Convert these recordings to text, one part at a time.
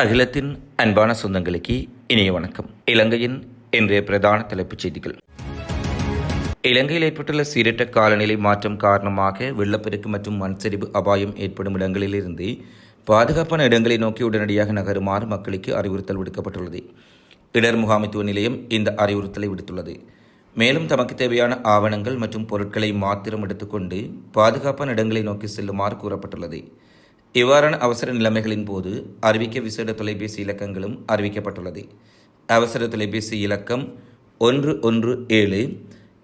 அகிலத்தின் அன்பான சொந்தங்களுக்கு இனிய வணக்கம். இலங்கையின் இன்றைய பிரதான தலைப்புச் செய்திகள். இலங்கையில் ஏற்பட்டுள்ள சீரற்ற காலநிலை மாற்றம் காரணமாக வெள்ளப்பெருக்கு மற்றும் மண் சரிவு அபாயம் ஏற்படும் இடங்களிலிருந்து பாதுகாப்பான இடங்களை நோக்கி உடனடியாக நகருமாறு மக்களுக்கு அறிவுறுத்தல் விடுக்கப்பட்டுள்ளது. இடர் முகாமைத்துவ நிலையம் இந்த அறிவுறுத்தலை விடுத்துள்ளது. மேலும் தமக்கு தேவையான ஆவணங்கள் மற்றும் பொருட்களை மாத்திரம் எடுத்துக்கொண்டு பாதுகாப்பான இடங்களை நோக்கி செல்லுமாறு கூறப்பட்டுள்ளது. இவ்வாறான அவசர நிலைமைகளின் போது அறிவிக்க விசேட தொலைபேசி இலக்கங்களும் அறிவிக்கப்பட்டுள்ளது. அவசர தொலைபேசி இலக்கம் ஒன்று ஒன்று ஏழு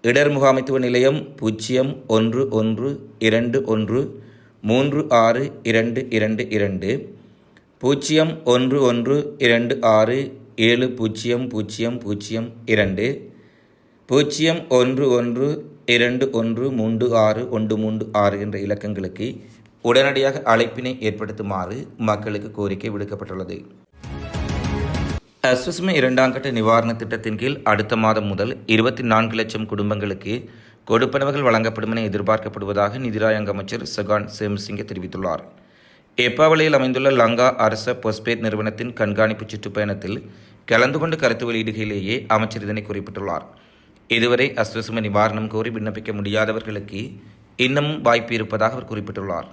இடர் முகாமைத்துவ நிலையம் பூஜ்ஜியம் ஒன்று ஒன்று இரண்டு ஒன்று மூன்று ஆறு இரண்டு இரண்டு இரண்டு பூஜ்ஜியம் ஒன்று ஒன்று இரண்டு ஆறு ஏழு பூஜ்ஜியம் பூஜ்ஜியம் பூஜ்ஜியம் இரண்டு பூஜ்ஜியம் ஒன்று ஒன்று இரண்டு ஒன்று மூன்று ஆறு ஒன்று மூன்று ஆறு என்ற இலக்கங்களுக்கு உடனடியாக அழைப்பினை ஏற்படுத்துமாறு மக்களுக்கு கோரிக்கை விடுக்கப்பட்டுள்ளது. அஸ்வஸ்ம இரண்டாம் கட்ட நிவாரண திட்டத்தின் கீழ் அடுத்த மாதம் முதல் இருபத்தி நான்கு லட்சம் குடும்பங்களுக்கு கொடுப்பனவுகள் வழங்கப்படும் என எதிர்பார்க்கப்படுவதாக நிதிராயங்க அமைச்சர் சகான் சேம்சிங்க தெரிவித்துள்ளார். எப்பாவளியில் அமைந்துள்ள லங்கா அரச பொஸ்பேட் நிறுவனத்தின் கண்காணிப்பு சுற்றுப்பயணத்தில் கலந்து கொண்டு கருத்து வெளியிடுகையிலேயே அமைச்சர் இதனை குறிப்பிட்டுள்ளார். இதுவரை அஸ்வசம நிவாரணம் கோரி விண்ணப்பிக்க முடியாதவர்களுக்கு இன்னமும் வாய்ப்பு இருப்பதாக அவர் குறிப்பிட்டுள்ளார்.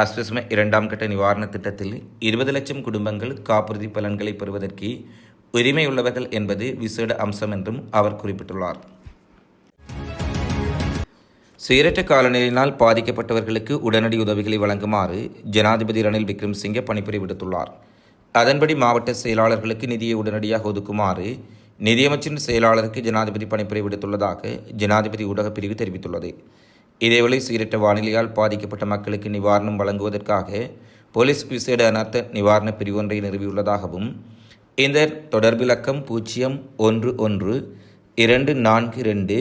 அஸ்வஸ்ம இரண்டாம் கட்ட நிவாரண திட்டத்தில் இருபது லட்சம் குடும்பங்கள் காப்புறுதி பலன்களை பெறுவதற்கு உரிமையுள்ளவர்கள் என்பது விசேட அம்சம் என்றும் அவர் குறிப்பிட்டுள்ளார். சீரற்ற காலநிலையினால் பாதிக்கப்பட்டவர்களுக்கு உடனடி உதவிகளை வழங்குமாறு ஜனாதிபதி ரணில் விக்ரம்சிங்கே பணிப்புரை விடுத்துள்ளார். அதன்படி மாவட்ட செயலாளர்களுக்கு நிதியை உடனடியாக ஒதுக்குமாறு நிதியமைச்சின் செயலாளருக்கு ஜனாதிபதி பணிப்புரை விடுத்துள்ளதாக ஜனாதிபதி ஊடகப் பிரிவு தெரிவித்துள்ளது. இதேவேளை சீரற்ற வானிலையால் பாதிக்கப்பட்ட மக்களுக்கு நிவாரணம் வழங்குவதற்காக போலீஸ் விசேட அனர்த்த நிவாரண பிரிவு ஒன்றை நிறுவியுள்ளதாகவும் இந்த தொடர்பிலக்கம் பூஜ்ஜியம் ஒன்று ஒன்று இரண்டு நான்கு ரெண்டு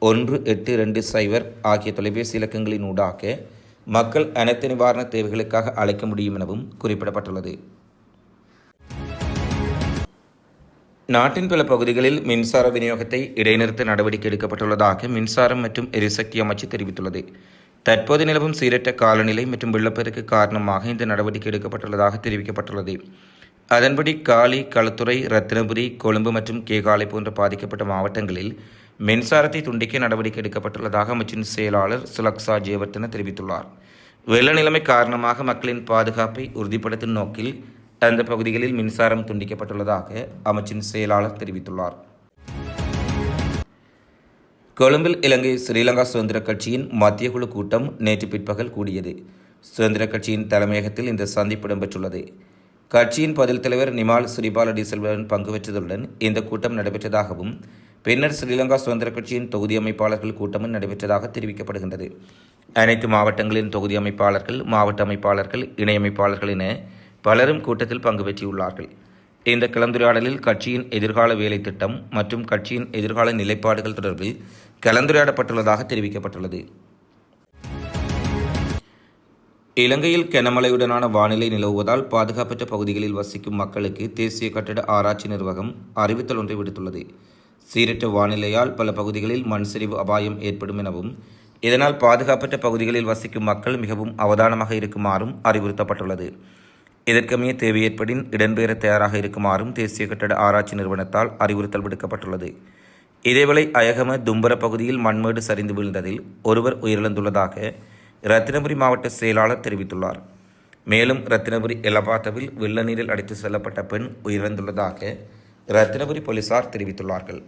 ஒன்று எட்டு ரெண்டு சைபர் ஆகிய தொலைபேசி இலக்கங்களின் ஊடாக மக்கள் அனைத்து நிவாரண தேவைகளுக்காக அழைக்க முடியும் எனவும் குறிப்பிடப்பட்டுள்ளது. நாட்டின் பல பகுதிகளில் மின்சார விநியோகத்தை இடைநிறுத்த நடவடிக்கை எடுக்கப்பட்டுள்ளதாக மின்சாரம் மற்றும் எரிசக்தி அமைச்சு தெரிவித்துள்ளது. தற்போது நிலவும் சீரற்ற காலநிலை மற்றும் வெள்ளப்பெருக்கு காரணமாக இந்த நடவடிக்கை எடுக்கப்பட்டுள்ளதாக தெரிவிக்கப்பட்டுள்ளது. அதன்படி காலி களுத்துறை ரத்தினபுரி கொழும்பு மற்றும் கேகாலை போன்ற பாதிக்கப்பட்ட மாவட்டங்களில் மின்சாரத்தை துண்டிக்க நடவடிக்கை எடுக்கப்பட்டுள்ளதாக அமைச்சின் செயலாளர் சுலக்ஸா ஜெயவர்த்தன தெரிவித்துள்ளார். வெள்ள நிலைமை காரணமாக மக்களின் பாதுகாப்பை உறுதிப்படுத்தும் நோக்கில் அந்த பகுதிகளில் மின்சாரம் துண்டிக்கப்பட்டுள்ளதாக அமைச்சின் செயலாளர் தெரிவித்துள்ளார். கொழும்பில் இலங்கை ஸ்ரீலங்கா சுதந்திர கட்சியின் மத்திய குழு கூட்டம் நேற்று பிற்பகல் கூடியது. சுதந்திர கட்சியின் தலைமையகத்தில் இந்த சந்திப்பு இடம்பெற்றுள்ளது. கட்சியின் பதில் தலைவர் நிமால் ஸ்ரீபால டிசெல்வன் பங்கு பெற்றதுடன் இந்த கூட்டம் நடைபெற்றதாகவும் பின்னர் ஸ்ரீலங்கா சுதந்திர கட்சியின் தொகுதி அமைப்பாளர்கள் கூட்டமும் நடைபெற்றதாக தெரிவிக்கப்படுகின்றது. அனைத்து மாவட்டங்களின் தொகுதி அமைப்பாளர்கள் மாவட்ட அமைப்பாளர்கள் இணையமைப்பாளர்கள் என பலரும் கூட்டத்தில் பங்கு பெற்றியுள்ளார்கள். இந்த கலந்துரையாடலில் கட்சியின் எதிர்கால வேலை திட்டம் மற்றும் கட்சியின் எதிர்கால நிலைப்பாடுகள் தொடர்பில் கலந்துரையாடப்பட்டுள்ளதாக தெரிவிக்கப்பட்டுள்ளது. இலங்கையில் கனமழையுடனான வானிலை நிலவுவதால் பாதுகாப்பற்ற பகுதிகளில் வசிக்கும் மக்களுக்கு தேசிய கட்டட ஆராய்ச்சி நிர்வாகம் அறிவித்தல் ஒன்றை விடுத்துள்ளது. சீரற்ற வானிலையால் பல பகுதிகளில் மண் சரிவு அபாயம் ஏற்படும் எனவும் இதனால் பாதுகாப்பற்ற பகுதிகளில் வசிக்கும் மக்கள் மிகவும் அவதானமாக இருக்குமாறும் அறிவுறுத்தப்பட்டுள்ளது. இதற்கமைய தேவை ஏற்படின் இடம்பெயர தயாராக இருக்குமாறும் தேசிய கட்டட ஆராய்ச்சி நிறுவனத்தால் அறிவுறுத்தல் விடுக்கப்பட்டுள்ளது. இதேவேளை அயகம தும்பர பகுதியில் மண்மேடு சரிந்து வீழ்ந்ததில் ஒருவர் உயிரிழந்துள்ளதாக ரத்தினபுரி மாவட்ட செயலாளர் தெரிவித்துள்ளார். மேலும் ரத்தினபுரி எலபாத்தவில் வெள்ள நீரில் அடித்து செல்லப்பட்ட பெண் உயிரிழந்துள்ளதாக ரத்தினபுரி போலீசார் தெரிவித்துள்ளார்கள்.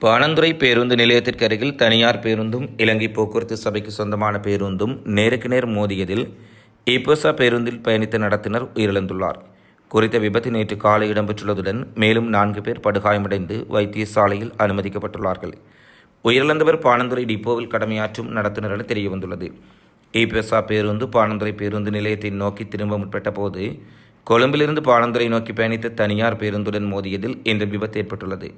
பாணந்துறை பேருந்து நிலையத்திற்கு அருகில் தனியார் பேருந்தும் இலங்கை போக்குவரத்து சபைக்கு சொந்தமான பேருந்தும் நேருக்கு நேர் மோதியதில் இப்போசா பேருந்தில் பயணித்த நடத்தினர் உயிரிழந்துள்ளார். குறித்த விபத்து நேற்று காலை இடம்பெற்றுள்ளதுடன் மேலும் நான்கு பேர் படுகாயமடைந்து வைத்தியசாலையில் அனுமதிக்கப்பட்டுள்ளார்கள். உயிரிழந்தவர் பானந்துறை டிப்போவில் கடமையாற்றும் நடத்துனர் என தெரியவந்துள்ளது. இபிஎஸ்ஆ பேருந்து பானந்துறை பேருந்து நிலையத்தை நோக்கி திரும்ப முற்பட்ட போது கொழும்பிலிருந்து பானந்துரை நோக்கி பயணித்த தனியார் பேருந்துடன் மோதியதில் இந்த விபத்து ஏற்பட்டுள்ளது.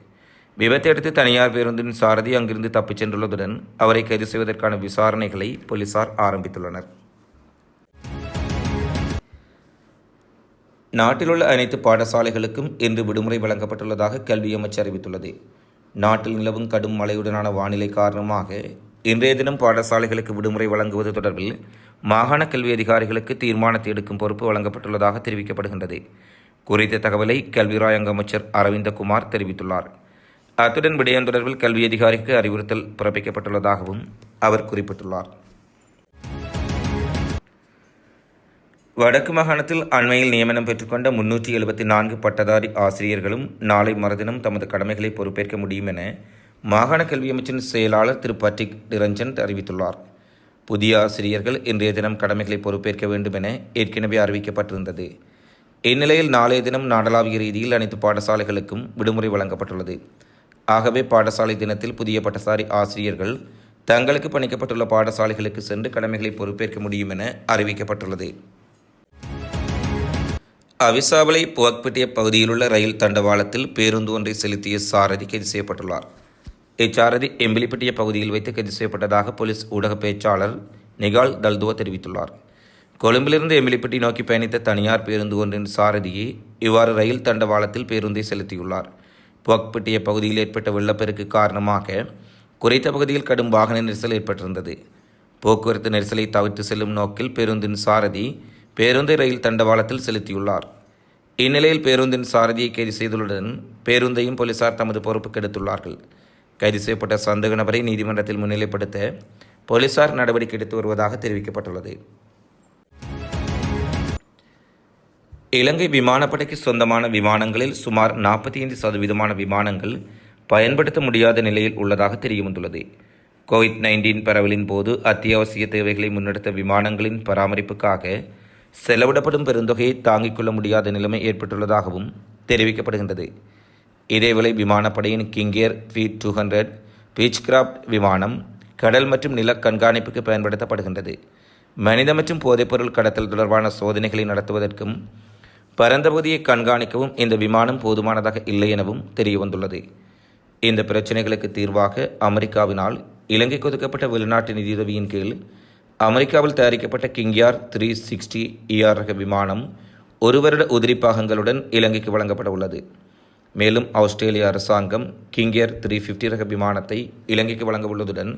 விபத்தை அடுத்து தனியார் பேருந்தின் சாரதி அங்கிருந்து தப்பிச் சென்றுள்ளதுடன் அவரை கைது செய்வதற்கான விசாரணைகளை போலீசார் ஆரம்பித்துள்ளனர். நாட்டிலுள்ள அனைத்து பாடசாலைகளுக்கும் இன்று விடுமுறை வழங்கப்பட்டுள்ளதாக கல்வி அமைச்சு அறிவித்துள்ளது. நாட்டில் நிலவும் கடும் மழையுடனான வானிலை காரணமாக இன்றைய தினம் பாடசாலைகளுக்கு விடுமுறை வழங்குவது தொடர்பில் மாகாண கல்வி அதிகாரிகளுக்கு தீர்மானத்தை எடுக்கும் பொறுப்பு வழங்கப்பட்டுள்ளதாக தெரிவிக்கப்படுகின்றது. குறித்த தகவலை கல்வி ராயங்க அமைச்சர் அரவிந்தகுமார் தெரிவித்துள்ளார். அத்துடன் விடயம் தொடர்பில் கல்வி அதிகாரிக்கு அறிவுறுத்தல் பிறப்பிக்கப்பட்டுள்ளதாகவும் அவர் குறிப்பிட்டுள்ளார். வடக்கு மாகாணத்தில் அண்மையில் நியமனம் பெற்றுக்கொண்ட முன்னூற்றி எழுபத்தி நான்கு பட்டதாரி ஆசிரியர்களும் நாளை மறுதினம் தமது கடமைகளை பொறுப்பேற்க முடியும் என மாகாண கல்வி அமைச்சின் செயலாளர் திரு பட்ரிக் நிரஞ்சன் அறிவித்துள்ளார். புதிய ஆசிரியர்கள் இன்றைய தினம் கடமைகளை பொறுப்பேற்க வேண்டும் என ஏற்கனவே அறிவிக்கப்பட்டிருந்தது. இந்நிலையில் நாளைய தினம் நாடளாவிய ரீதியில் அனைத்து பாடசாலைகளுக்கும் விடுமுறை வழங்கப்பட்டுள்ளது. ஆகவே பாடசாலை தினத்தில் புதிய பட்டசாரி ஆசிரியர்கள் தங்களுக்கு பணிக்கப்பட்டுள்ள பாடசாலைகளுக்கு சென்று கடமைகளை பொறுப்பேற்க முடியும் என அறிவிக்கப்பட்டுள்ளது. அவிசாவளை புவக்பட்டிய பகுதியிலுள்ள ரயில் தண்டவாளத்தில் பேருந்து ஒன்றை செலுத்திய சாரதி கைது செய்யப்பட்டுள்ளார். இச்சாரதி எம்பிலிப்பட்டிய பகுதியில் வைத்து கைது செய்யப்பட்டதாக போலீஸ் ஊடக பேச்சாளர் நிகால் தல்துவா தெரிவித்துள்ளார். கொழும்பிலிருந்து எம்பிலிப்பட்டி நோக்கி பயணித்த தனியார் பேருந்து ஒன்றின் சாரதியை இவ்வாறு ரயில் தண்டவாளத்தில் பேருந்தை செலுத்தியுள்ளார். புவக்பட்டிய பகுதியில் ஏற்பட்ட வெள்ளப்பெருக்கு காரணமாக குறைத்த பகுதியில் கடும் வாகன நெரிசல் ஏற்பட்டிருந்தது. போக்குவரத்து நெரிசலை தவிர்த்து செல்லும் நோக்கில் பேருந்தின் சாரதி பேருந்தை ரயில் தண்டவாளத்தில் செலுத்தியுள்ளார். இந்நிலையில் பேருந்தின் சாரதியை கைது செய்துள்ளதுடன் பேருந்தையும் போலீசார் தமது பொறுப்புக்கு எடுத்துள்ளார்கள். கைது செய்யப்பட்ட சந்தேக நபரை நீதிமன்றத்தில் முன்னிலைப்படுத்த போலீசார் நடவடிக்கை எடுத்து வருவதாக தெரிவிக்கப்பட்டுள்ளது. இலங்கை விமானப்படைக்கு சொந்தமான விமானங்களில் சுமார் நாற்பத்தி ஐந்து சதவீதமான விமானங்கள் பயன்படுத்த முடியாத நிலையில் உள்ளதாக தெரியவந்துள்ளது கோவிட் நைன்டீன் பரவலின் போது அத்தியாவசிய தேவைகளை முன்னெடுத்த விமானங்களின் பராமரிப்புக்காக செலவிடப்படும் பெருந்தொகையை தாங்கிக் கொள்ள முடியாத நிலைமை ஏற்பட்டுள்ளதாகவும் தெரிவிக்கப்படுகின்றது. இதேவேளை விமானப்படையின் King Air V two hundred Beechcraft விமானம் கடல் மற்றும் நில கண்காணிப்புக்கு பயன்படுத்தப்படுகின்றது. மனித மற்றும் போதைப்பொருள் கடத்தல் தொடர்பான சோதனைகளை நடத்துவதற்கும் பரந்த பகுதியை கண்காணிக்கவும் இந்த விமானம் போதுமானதாக இல்லை எனவும் தெரியவந்துள்ளது. இந்த பிரச்சினைகளுக்கு தீர்வாக அமெரிக்காவினால் இலங்கைக்கு ஒதுக்கப்பட்ட வெளிநாட்டு நிதியுதவியின் கீழ் அமெரிக்காவில் தயாரிக்கப்பட்ட கிங்யார் த்ரீ சிக்ஸ்டி இஆர் ரக விமானம் ஒரு வருட உதிரி பாகங்களுடன் இலங்கைக்கு வழங்கப்பட உள்ளது. மேலும் ஆஸ்திரேலிய அரசாங்கம் கிங்கேர் த்ரீ ஃபிஃப்டி ரக விமானத்தை இலங்கைக்கு வழங்க உள்ளதுடன்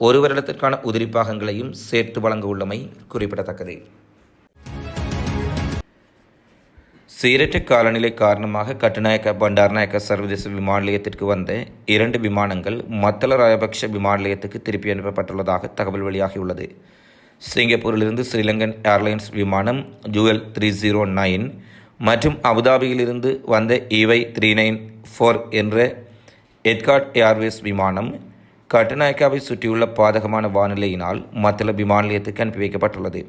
ஒரு வருடத்திற்கான உதிரி பாகங்களையும் சேர்த்து வழங்க உள்ளமை குறிப்பிடத்தக்கது. சீரற்ற காலநிலை காரணமாக கட்டுநாயக்க பண்டார்நாயக்க சர்வதேச விமான நிலையத்திற்கு வந்த இரண்டு விமானங்கள் மத்தள ராயபக்ஷ விமான நிலையத்துக்கு திருப்பி அனுப்பப்பட்டுள்ளதாக தகவல் வெளியாகியுள்ளது. சிங்கப்பூரிலிருந்து ஸ்ரீலங்கன் ஏர்லைன்ஸ் விமானம் ஜூஎல் த்ரீ ஜீரோ நைன் மற்றும் அபுதாபியிலிருந்து வந்த இவை த்ரீ நைன் ஃபோர் என்ற எட்காட் ஏர்வேஸ் விமானம் கட்டுநாயக்காவை சுற்றியுள்ள பாதகமான வானிலையினால் மத்தள விமான நிலையத்துக்கு அனுப்பி வைக்கப்பட்டுள்ளது.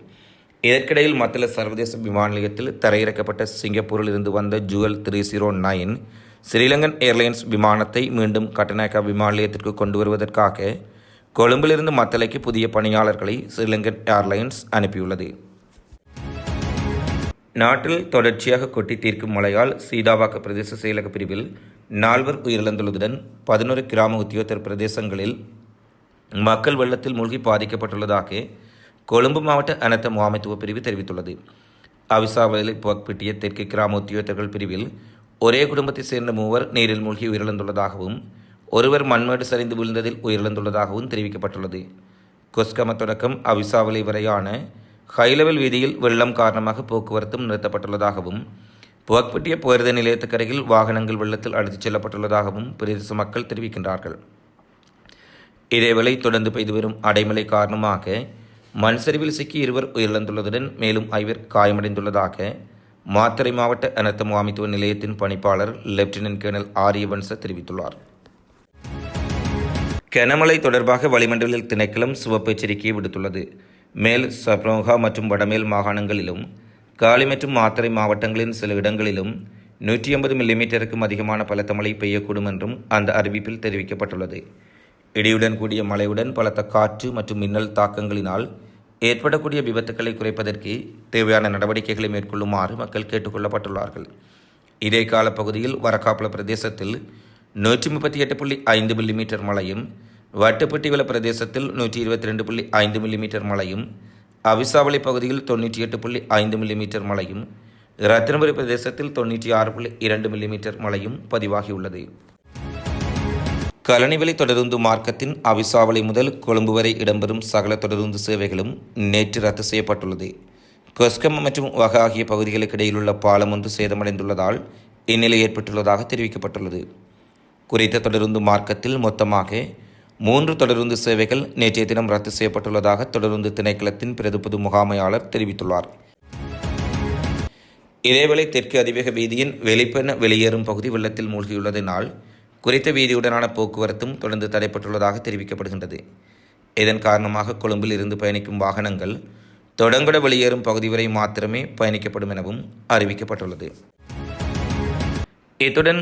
இதற்கிடையில் மத்தள சர்வதேச விமான நிலையத்தில் தரையிறக்கப்பட்ட சிங்கப்பூரில் இருந்து வந்த UL three zero nine Sri Lankan airlines விமானத்தை மீண்டும் கட்டநாயக்கா விமான நிலையத்திற்கு கொண்டு வருவதற்காக கொழும்பிலிருந்து மத்தளைக்கு புதிய பணியாளர்களை ஸ்ரீலங்கன் ஏர்லைன்ஸ் அனுப்பியுள்ளது. நாட்டில் தொடர்ச்சியாக கொட்டி தீர்க்கும் மழையால் சீதாவாக்க பிரதேச செயலக பிரிவில் நால்வர் உயிரிழந்துள்ளதுடன் பதினோரு கிராம உத்தியோகத்தர் பிரதேசங்களில் மக்கள் வெள்ளத்தில் மூழ்கி பாதிக்கப்பட்டுள்ளதாக கொழும்பு மாவட்ட அனர்த்த முகாமைத்துவ பிரிவு தெரிவித்துள்ளது. அவிசாவலில் புகப்பிட்டிய தெற்கு கிராம உத்தியோகத்தர்கள் பிரிவில் ஒரே குடும்பத்தைச் சேர்ந்த மூவர் நீரில் மூழ்கி உயிரிழந்துள்ளதாகவும் ஒருவர் மண்மேடு சரிந்து விழுந்ததில் உயிரிழந்துள்ளதாகவும் தெரிவிக்கப்பட்டுள்ளது. கொஸ்கம தொடக்கம் அவிசாவளி வரையான ஹைலெவல் வீதியில் வெள்ளம் காரணமாக போக்குவரத்தும் நிறுத்தப்பட்டுள்ளதாகவும் புகப்பட்டிய போர்த நிலையத்துக்கரையில் வாகனங்கள் வெள்ளத்தில் அழைத்துச் செல்லப்பட்டுள்ளதாகவும் பிரதேச மக்கள் தெரிவிக்கின்றார்கள். இதேவேளை தொடர்ந்து பெய்து வரும் அடைமழை காரணமாக மண் சரிவில் சிக்கி இருவர் உயிரிழந்துள்ளதுடன் மேலும் ஐவர் காயமடைந்துள்ளதாக மாத்தறை மாவட்ட அனர்த்த முகாமைத்துவ நிலையத்தின் பணிப்பாளர் லெப்டினன்ட் கேர்னல் ஆரியவன்ச தெரிவித்துள்ளார். கனமழை தொடர்பாக வளிமண்டலத்தில் திணைக்களம் சிவப்பு எச்சரிக்கையை விடுத்துள்ளது. மேல் சப்ரோகா மற்றும் வடமேல் மாகாணங்களிலும் காலி மற்றும் மாத்தறை மாவட்டங்களின் சில இடங்களிலும் நூற்றி ஐம்பது மில்லிமீட்டருக்கும் அதிகமான பலத்த மழை பெய்யக்கூடும் என்றும் அந்த அறிவிப்பில் தெரிவிக்கப்பட்டுள்ளது. இடியுடன் கூடிய மழையுடன் பலத்த காற்று மற்றும் மின்னல் தாக்கங்களினால் ஏற்படக்கூடிய விபத்துக்களை குறைப்பதற்கு தேவையான நடவடிக்கைகளை மேற்கொள்ளுமாறு மக்கள் கேட்டுக்கொள்ளப்பட்டுள்ளார்கள். இதே காலப்பகுதியில் வரக்காப்புல பிரதேசத்தில் நூற்றி முப்பத்தி எட்டு புள்ளி ஐந்து மில்லிமீட்டர் மழையும் வட்டுப்பட்டிவள பிரதேசத்தில் நூற்றி இருபத்தி ரெண்டு புள்ளி ஐந்து மில்லிமீட்டர் மழையும் அவிசாவளி பகுதியில் தொண்ணூற்றி எட்டு புள்ளி ஐந்து மில்லிமீட்டர் மழையும் ரத்தினபுரி பிரதேசத்தில் தொண்ணூற்றி ஆறு புள்ளி இரண்டு மில்லிமீட்டர் மழையும் பதிவாகியுள்ளது. கலனிவெளி தொடருந்து மார்க்கத்தின் அவிசாவளை முதல் கொழும்பு வரை இடம்பெறும் சகல தொடருந்து சேவைகளும் நேற்று ரத்து செய்யப்பட்டுள்ளது. கொஸ்கம் மற்றும் வக ஆகிய பகுதிகளுக்கு இடையிலுள்ள பாலம் ஒன்று சேதமடைந்துள்ளதால் இந்நிலை ஏற்பட்டுள்ளதாக தெரிவிக்கப்பட்டுள்ளது. குறித்த தொடருந்து மார்க்கத்தில் மொத்தமாக மூன்று தொடருந்து சேவைகள் நேற்றைய தினம் ரத்து செய்யப்பட்டுள்ளதாக தொடருந்து திணைக்களத்தின் பிரதிபது முகாமையாளர் தெரிவித்துள்ளார். இதேவேளை தெற்கு அதிவேக வீதியின் வெளிப்பெண வெளியேறும் பகுதி வெள்ளத்தில் மூழ்கியுள்ளதினால் குறித்த வீதியுடனான போக்குவரத்தும் தொடர்ந்து தடைப்பட்டுள்ளதாக தெரிவிக்கப்படுகின்றது. இதன் காரணமாக கொழும்பில் இருந்து பயணிக்கும் வாகனங்கள் தொடங்குட வெளியேறும் பகுதி வரை மாத்திரமே பயணிக்கப்படும் எனவும் அறிவிக்கப்பட்டுள்ளது. இத்துடன்